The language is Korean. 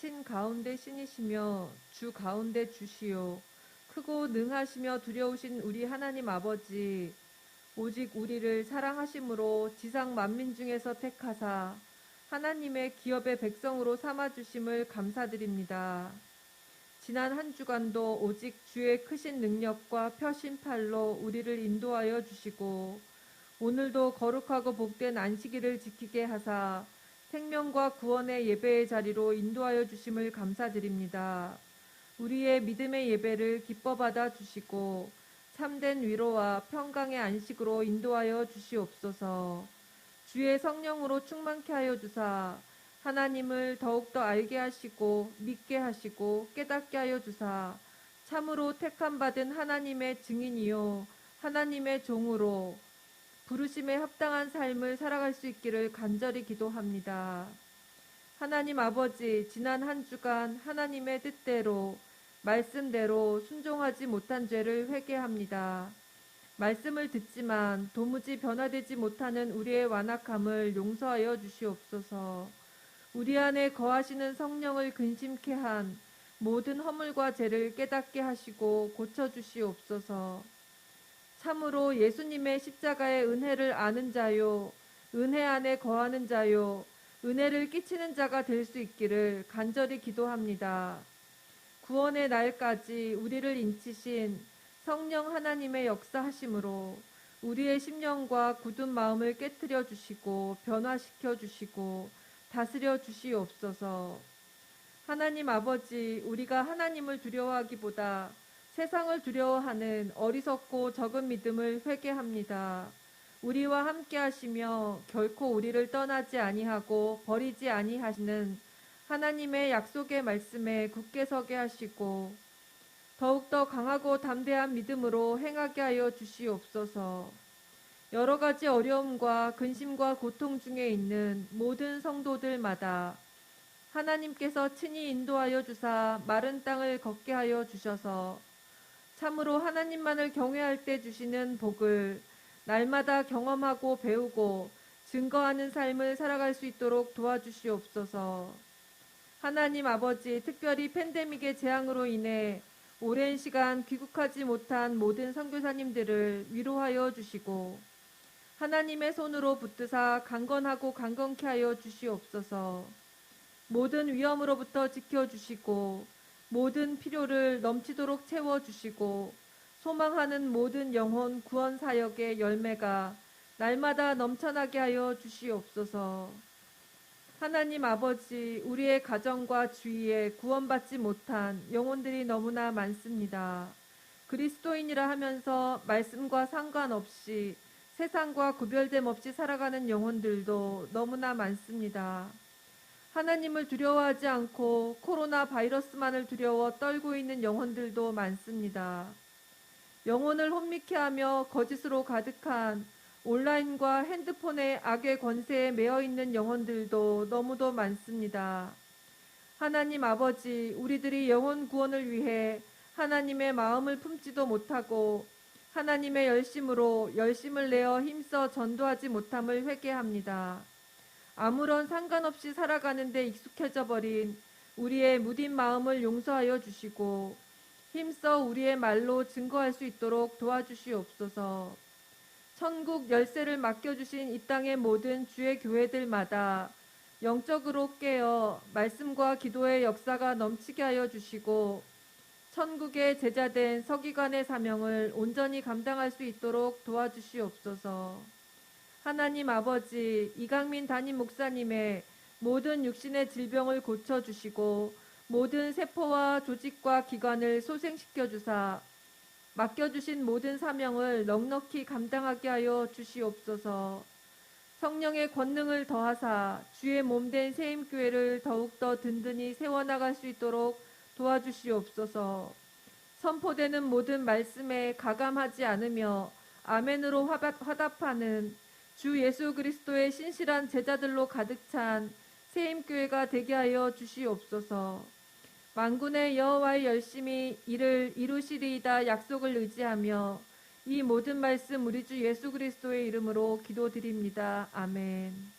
신 가운데 신이시며 주 가운데 주시요 크고 능하시며 두려우신 우리 하나님 아버지 오직 우리를 사랑하심으로 지상 만민 중에서 택하사 하나님의 기업의 백성으로 삼아 주심을 감사드립니다. 지난 한 주간도 오직 주의 크신 능력과 펴신 팔로 우리를 인도하여 주시고 오늘도 거룩하고 복된 안식일을 지키게 하사 생명과 구원의 예배의 자리로 인도하여 주심을 감사드립니다. 우리의 믿음의 예배를 기뻐 받아 주시고 참된 위로와 평강의 안식으로 인도하여 주시옵소서. 주의 성령으로 충만케 하여 주사 하나님을 더욱더 알게 하시고 믿게 하시고 깨닫게 하여 주사 참으로 택함 받은 하나님의 증인이요 하나님의 종으로 부르심에 합당한 삶을 살아갈 수 있기를 간절히 기도합니다. 하나님 아버지 지난 한 주간 하나님의 뜻대로 말씀대로 순종하지 못한 죄를 회개합니다. 말씀을 듣지만 도무지 변화되지 못하는 우리의 완악함을 용서하여 주시옵소서. 우리 안에 거하시는 성령을 근심케 한 모든 허물과 죄를 깨닫게 하시고 고쳐 주시옵소서. 참으로 예수님의 십자가의 은혜를 아는 자요, 은혜 안에 거하는 자요, 은혜를 끼치는 자가 될 수 있기를 간절히 기도합니다. 구원의 날까지 우리를 인치신 성령 하나님의 역사하심으로 우리의 심령과 굳은 마음을 깨뜨려 주시고 변화시켜 주시고 다스려 주시옵소서. 하나님 아버지, 우리가 하나님을 두려워하기보다 세상을 두려워하는 어리석고 적은 믿음을 회개합니다. 우리와 함께 하시며 결코 우리를 떠나지 아니하고 버리지 아니하시는 하나님의 약속의 말씀에 굳게 서게 하시고 더욱더 강하고 담대한 믿음으로 행하게 하여 주시옵소서. 여러 가지 어려움과 근심과 고통 중에 있는 모든 성도들마다 하나님께서 친히 인도하여 주사 마른 땅을 걷게 하여 주셔서 참으로 하나님만을 경외할 때 주시는 복을 날마다 경험하고 배우고 증거하는 삶을 살아갈 수 있도록 도와주시옵소서. 하나님 아버지, 특별히 팬데믹의 재앙으로 인해 오랜 시간 귀국하지 못한 모든 선교사님들을 위로하여 주시고 하나님의 손으로 붙드사 강건하고 강건케 하여 주시옵소서. 모든 위험으로부터 지켜 주시고 모든 필요를 넘치도록 채워 주시고 소망하는 모든 영혼 구원 사역의 열매가 날마다 넘쳐나게 하여 주시옵소서. 하나님 아버지, 우리의 가정과 주위에 구원받지 못한 영혼들이 너무나 많습니다. 그리스도인이라 하면서 말씀과 상관없이 세상과 구별됨 없이 살아가는 영혼들도 너무나 많습니다. 하나님을 두려워하지 않고 코로나 바이러스만을 두려워 떨고 있는 영혼들도 많습니다. 영혼을 혼미케 하며 거짓으로 가득한 온라인과 핸드폰의 악의 권세에 매여 있는 영혼들도 너무도 많습니다. 하나님 아버지, 우리들이 영혼 구원을 위해 하나님의 마음을 품지도 못하고 하나님의 열심으로 열심을 내어 힘써 전도하지 못함을 회개합니다. 아무런 상관없이 살아가는데 익숙해져 버린 우리의 무딘 마음을 용서하여 주시고 힘써 우리의 말로 증거할 수 있도록 도와주시옵소서. 천국 열쇠를 맡겨주신 이 땅의 모든 주의 교회들마다 영적으로 깨어 말씀과 기도의 역사가 넘치게 하여 주시고 천국의 제자된 서기관의 사명을 온전히 감당할 수 있도록 도와주시옵소서. 하나님 아버지 이강민 담임 목사님의 모든 육신의 질병을 고쳐주시고 모든 세포와 조직과 기관을 소생시켜 주사 맡겨주신 모든 사명을 넉넉히 감당하게 하여 주시옵소서. 성령의 권능을 더하사 주의 몸된 세임교회를 더욱더 든든히 세워나갈 수 있도록 도와주시옵소서. 선포되는 모든 말씀에 가감하지 않으며 아멘으로 화답하는 주 예수 그리스도의 신실한 제자들로 가득 찬 세임교회가 되게 하여 주시옵소서. 만군의 여호와의 열심히 이를 이루시리이다 약속을 의지하며 이 모든 말씀 우리 주 예수 그리스도의 이름으로 기도드립니다. 아멘.